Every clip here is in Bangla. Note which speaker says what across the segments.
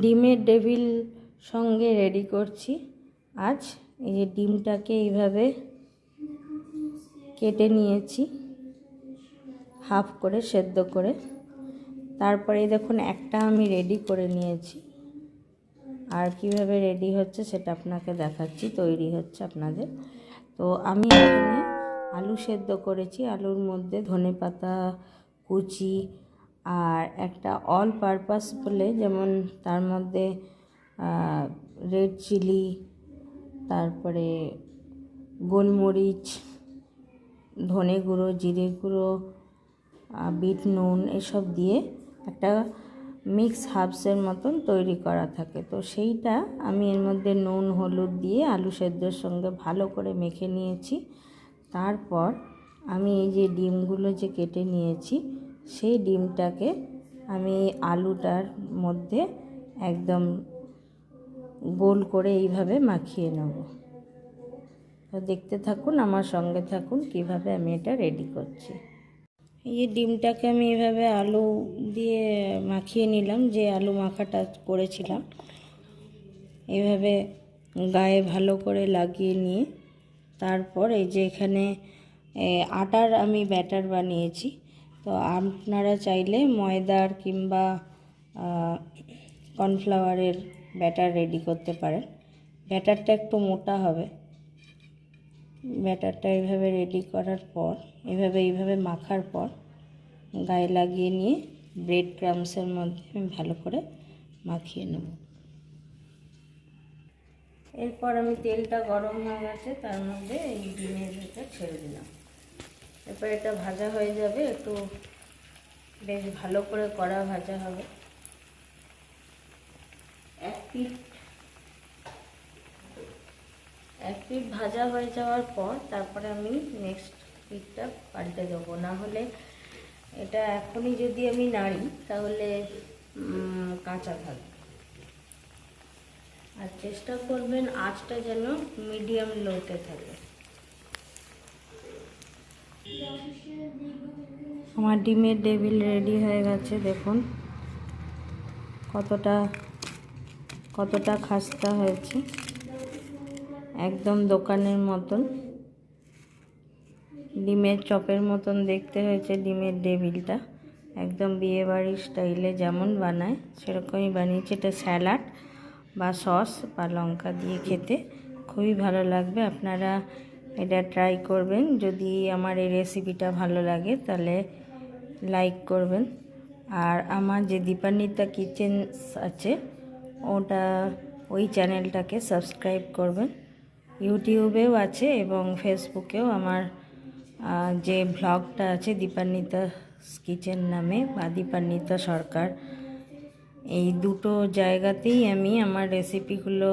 Speaker 1: ডিমের ডেভিল সঙ্গে রেডি করছি। আজ এই যে ডিমটাকে এইভাবে কেটে নিয়েছি, হাফ করে সেদ্ধ করে। তারপরে দেখুন, একটা আমি রেডি করে নিয়েছি। আর কীভাবে রেডি হচ্ছে সেটা আপনাকে দেখাচ্ছি, তৈরি হচ্ছে আপনাদের। তো আমি এখানে আলু সেদ্ধ করেছি, আলুর মধ্যে ধনে পাতা কুচি আর একটা অল পারপাস বলে, যেমন তার মধ্যে রেড চিলি তারপরে গোলমরিচ, ধনে গুঁড়ো, জিরে গুঁড়ো বিট, নুন এসব দিয়ে একটা মিক্স হার্বসের মতন তৈরি করা থাকে। তো সেইটা আমি এর মধ্যে নুন, হলুদ দিয়ে আলু সেদ্ধর সঙ্গে ভালো করে মেখে নিয়েছি। তারপর আমি এই যে ডিমগুলো যে কেটে নিয়েছি সেই ডিমটাকে আমি আলুটার মধ্যে একদম গোল করে এইভাবে মাখিয়ে নেব। তো দেখতে থাকুন, আমার সঙ্গে থাকুন কীভাবে আমি এটা রেডি করছি। এই যে ডিমটাকে আমি এভাবে আলু দিয়ে মাখিয়ে নিলাম, যে আলু মাখাটা করেছিলাম। এভাবে গায়ে ভালো করে লাগিয়ে নিয়ে তারপর এই যে এখানে আটার আমি ব্যাটার বানিয়েছি। তো আপনারা চাইলে ময়দার কিংবা কর্নফ্লাওয়ারের ব্যাটার রেডি করতে পারেন। ব্যাটারটা একটু মোটা হবে। ব্যাটারটা এইভাবে রেডি করার পর, এভাবে, এইভাবে মাখার পর গায়ে লাগিয়ে নিয়ে ব্রেড ক্রামসের মধ্যে আমি ভালো করে মাখিয়ে নেব। এরপর আমি তেলটা গরম হয়ে গেছে, তার মধ্যে এই ডিমের ভেতর ছেড়ে দিলাম। এরপর এটা ভাজা হয়ে যাবে, একটু বেশ ভালো করে কড়া ভাজা হবে। এক পিঠ এক পিঠ ভাজা হয়ে যাওয়ার পর তারপরে আমি নেক্সট পিঠটা পাল্টে দেবো। না হলে এটা এখনই যদি আমি নাড়ি, তাহলে কাঁচা থাকবে। আর চেষ্টা করবেন আঁচটা যেন মিডিয়াম লোতে থাকে। আমার ডিমের টেবিল রেডি হয়ে গেছে, দেখুন। কতটা কতটা খাস্তা হয়েছে। একদম দোকানের মতন। ডিমের চপের মতন দেখতে হয়েছে ডিমের ডেবিলটা একদম বিয়েবাড়ির স্টাইলে যেমন বানায়, সেরকমই বানিয়েছে। এটা স্যালাড বা সস বা লঙ্কা দিয়ে খেতে। খুবই ভালো লাগবে। আপনারা এটা ট্রাই করবেন। যদি আমার এই রেসিপিটা ভালো লাগে, তাহলে লাইক করবেন। আর আমার যে দীপান্বিতা কিচেন আছে, ওটা, ওই চ্যানেলটাকে সাবস্ক্রাইব করবেন। ইউটিউবেও আছে এবং ফেসবুকেও আমার যে ভ্লগটা আছে দীপান্বিতা কিচেন নামে বা দীপান্বিতা সরকার, এই দুটো জায়গাতেই আমি আমার রেসিপিগুলো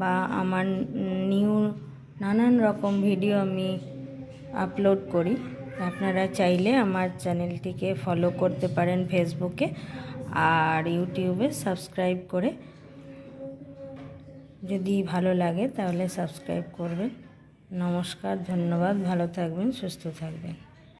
Speaker 1: বা আমার নিউ নানান রকম ভিডিও আমি আপলোড করি। আপনারা চাইলে আমার চ্যানেলটিকে ফলো করতে পারেন ফেসবুকে আর ইউটিউবে সাবস্ক্রাইব করে। যদি ভালো লাগে তাহলে সাবস্ক্রাইব করবেন। নমস্কার, ধন্যবাদ, ভালো থাকবেন, সুস্থ থাকবেন।